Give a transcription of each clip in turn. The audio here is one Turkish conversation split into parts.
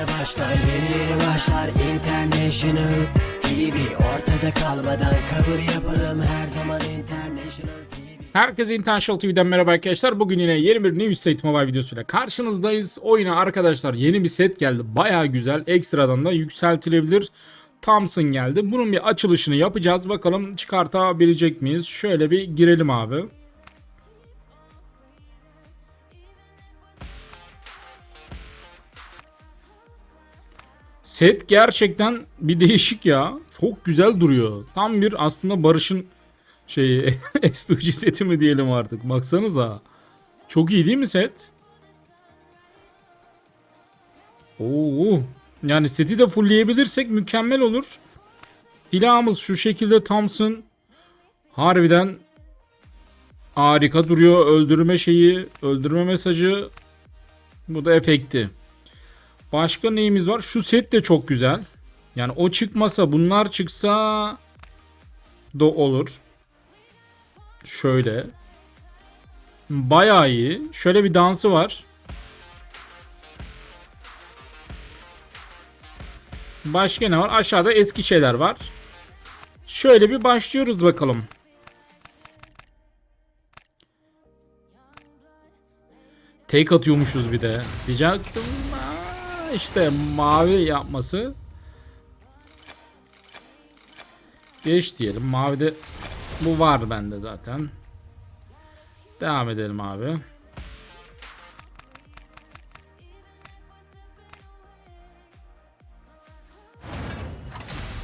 yeni başlar Yeni yeni başlar International TV Ortada kalmadan kabul yapalım Her zaman International TV Herkese International TV'den merhaba arkadaşlar. Bugün yine yeni bir New State Mobile videosuyla karşınızdayız. Oyuna arkadaşlar yeni bir set geldi. Baya güzel. Ekstradan da yükseltilebilir. Thompson geldi. Bunun bir açılışını yapacağız. Bakalım çıkartabilecek miyiz? Şöyle bir girelim abi. Set gerçekten bir değişik ya. Çok güzel duruyor. Tam bir aslında Barış'ın şey S2G seti mi diyelim artık. Baksanıza. Çok iyi değil mi set? Oo. Yani seti de fullleyebilirsek mükemmel olur. Silahımız şu şekilde Thompson. Harbiden harika duruyor. Öldürme şeyi, öldürme mesajı. Bu da efekti. Başka neyimiz var? Şu set de çok güzel. Yani o çıkmasa bunlar çıksa da olur. Şöyle. Bayağı iyi. Şöyle bir dansı var. Başka ne var? Aşağıda eski şeyler var. Şöyle bir başlıyoruz bakalım. Tek atıyormuşuz bir de. Diyecektim. İşte mavi yapması. Geç diyelim. Mavide bu var bende zaten. Devam edelim abi.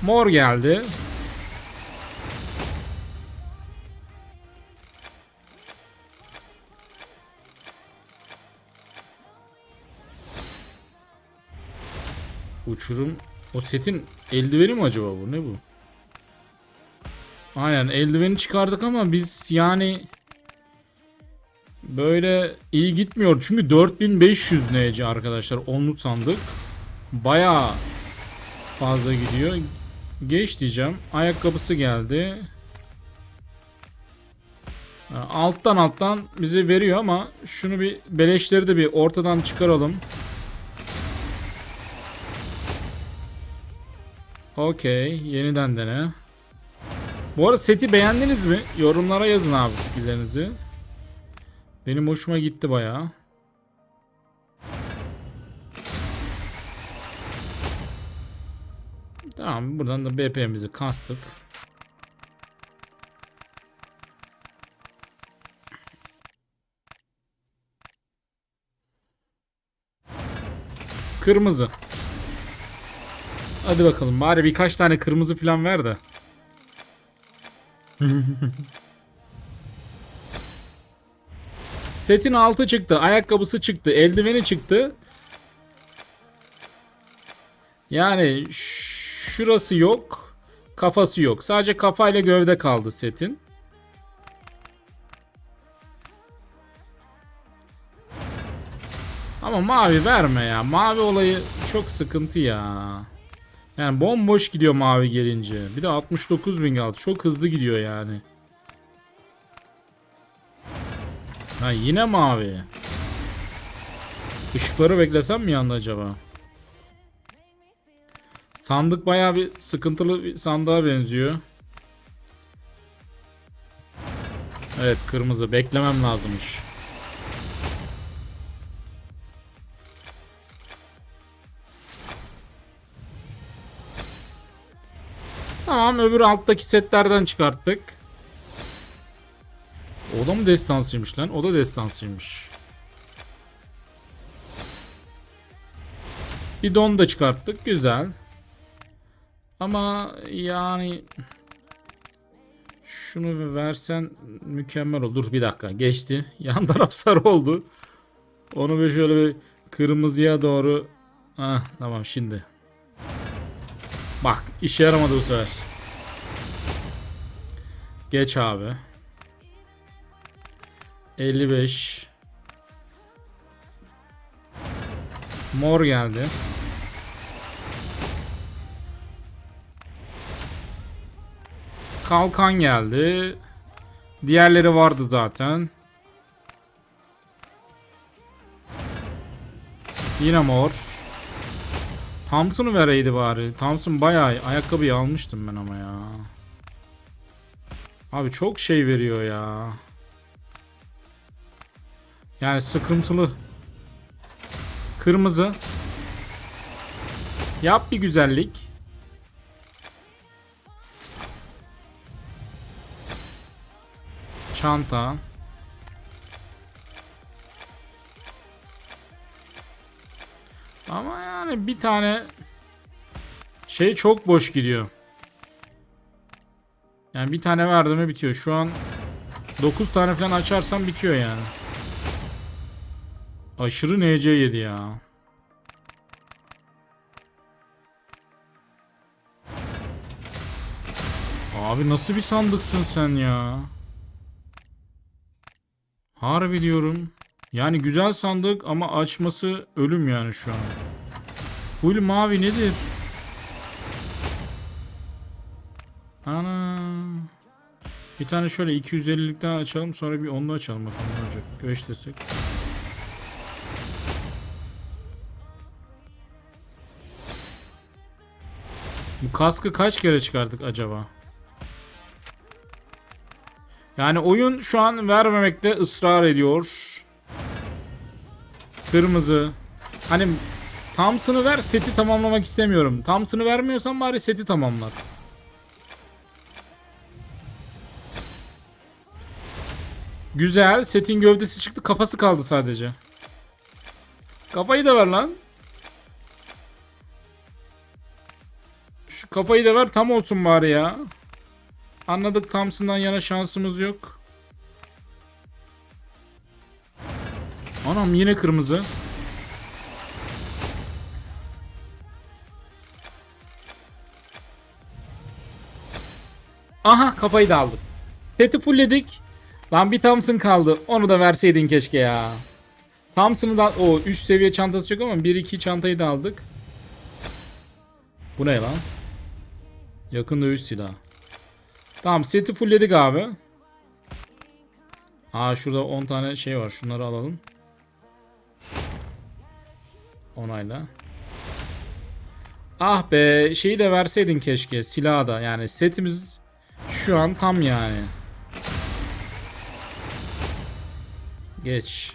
Mor geldi. Uçurum. O setin eldiveni mi acaba bu? Ne bu? Aynen eldiveni çıkardık ama biz yani böyle iyi gitmiyor. Çünkü 4500 nece arkadaşlar onluk sandık. Baya fazla gidiyor. Geç diyeceğim. Ayakkabısı geldi. Alttan alttan bize veriyor ama şunu bir beleşleri de bir ortadan çıkaralım. Okey. Yeniden dene. Bu arada seti beğendiniz mi? Yorumlara yazın abi fikirlerinizi. Benim hoşuma gitti bayağı. Tamam buradan da BP'mizi kastık. Kırmızı. Hadi bakalım bari birkaç tane kırmızı falan ver de. Setin altı çıktı, ayakkabısı çıktı, eldiveni çıktı. Yani şurası yok, kafası yok. Sadece kafayla gövde kaldı setin. Ama mavi verme ya. Mavi olayı çok sıkıntı ya. Yani bomboş gidiyor mavi gelince. Bir de 69 bin kaldı. Çok hızlı gidiyor yani. Ha yine mavi. Işıkları beklesem mi yandı acaba? Sandık bayağı bir sıkıntılı bir sandığa benziyor. Evet kırmızı beklemem lazımmış. Tamam öbür alttaki setlerden çıkarttık. O da mı destansıymış lan? O da destansıymış. Bir don da çıkarttık. Güzel. Ama yani şunu versen mükemmel olur. Bir dakika. Geçti. Yan taraf sarı oldu. Onu bir şöyle bir kırmızıya doğru. Ah tamam şimdi. Bak işe yaramadı bu sefer. Geç abi. 55. Mor geldi. Kalkan geldi. Diğerleri vardı zaten. Yine mor. Thompson'ı vereydi bari. Thompson bayağı ayakkabıyı almıştım ben ama ya. Abi çok şey veriyor ya. Yani sıkıntılı. Kırmızı. Yap bir güzellik. Çanta. Ama yani bir tane şey çok boş gidiyor. Yani bir tane verdi mi bitiyor. Şu an 9 tane falan açarsam bitiyor yani. Aşırı NC yedi ya. Abi nasıl bir sandıksın sen ya? Harbi diyorum. Yani güzel sandık ama açması ölüm yani şu an. Full mavi nedir? Ana. Bir tane şöyle 250'lik daha açalım sonra bir onlu açalım bakalım ne olacak. Göğüş desek. Bu kaskı kaç kere çıkardık acaba? Yani oyun şu an vermemekte ısrar ediyor. Kırmızı. Hani Thompson'ı ver seti tamamlamak istemiyorum. Thompson'ı vermiyorsan bari seti tamamlar. Güzel. Setin gövdesi çıktı. Kafası kaldı sadece. Kafayı da ver lan. Şu kafayı da ver tam olsun bari ya. Anladık Thompson'dan yana şansımız yok. Anam yine kırmızı. Aha kafayı da aldık. Seti fullledik. Lan bir Thompson kaldı. Onu da verseydin keşke ya. Thompson'ı da o 3 seviye çantası yok ama 1-2 çantayı da aldık. Bu ne lan? Yakın dövüş silahı. Tamam seti fullledik abi. Aa şurada 10 tane şey var. Şunları alalım. Onayla. Ah be şeyi de verseydin keşke silahı da. Yani setimiz şu an tam yani. Geç.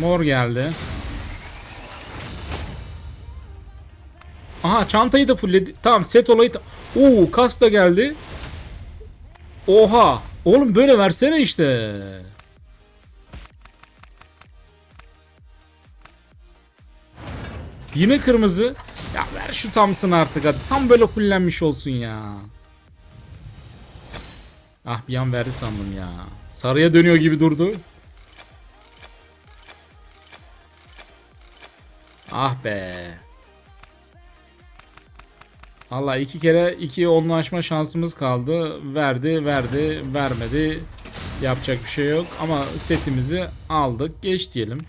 Mor geldi. Aha çantayı da fullledi. Tamam set olayı da... Oo kas da geldi. Oha. Oğlum böyle versene işte. Yine kırmızı. Ver şu Thompson artık hadi. Tam böyle fullenmiş olsun ya. Ah bir an verdi sandım ya. Sarıya dönüyor gibi durdu. Ah be. Valla iki kere iki onlu açma şansımız kaldı. Verdi, verdi, vermedi. Yapacak bir şey yok. Ama setimizi aldık. Geç diyelim.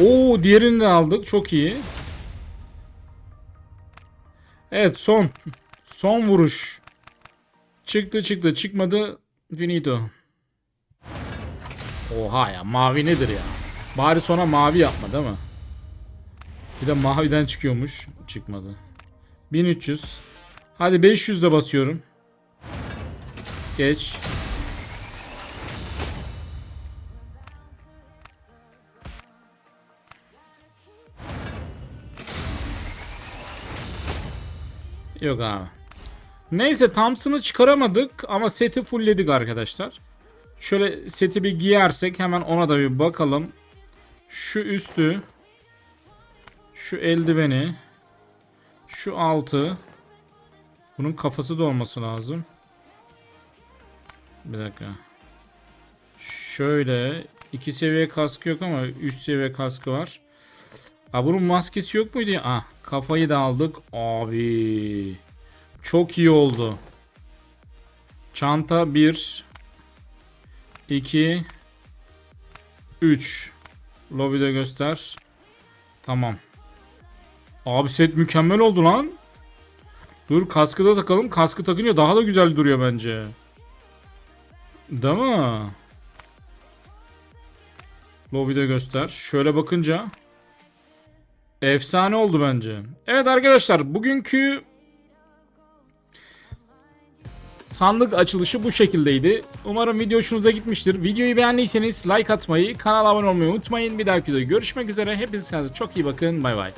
Oo diğerini de aldık. Çok iyi. Evet son. Son vuruş. Çıktı çıktı çıkmadı. Finito. Oha ya mavi nedir ya? Bari sonra mavi yapma değil mi? Bir de maviden çıkıyormuş. Çıkmadı. 1300. Hadi 500 de basıyorum. Geç. Yok abi. Neyse Thompson'ı çıkaramadık ama seti fullledik arkadaşlar. Şöyle seti bir giyersek hemen ona da bir bakalım. Şu üstü. Şu eldiveni. Şu altı. Bunun kafası da olması lazım. Bir dakika. Şöyle. iki seviye kaskı yok ama üst seviye kaskı var. Aa, bunun maskesi yok muydu ya? Ah, kafayı da aldık. Abi. Çok iyi oldu. Çanta 1 2 3 Lobide göster. Tamam. Abi set mükemmel oldu lan. Dur kaskı da takalım. Kaskı takınca daha da güzel duruyor bence. Değil mi? Lobby'de göster. Şöyle bakınca efsane oldu bence. Evet arkadaşlar bugünkü sandık açılışı bu şekildeydi. Umarım video hoşunuza gitmiştir. Videoyu beğendiyseniz like atmayı, kanala abone olmayı unutmayın. Bir dahaki videoda görüşmek üzere. Hepinize çok iyi bakın. Bay bay.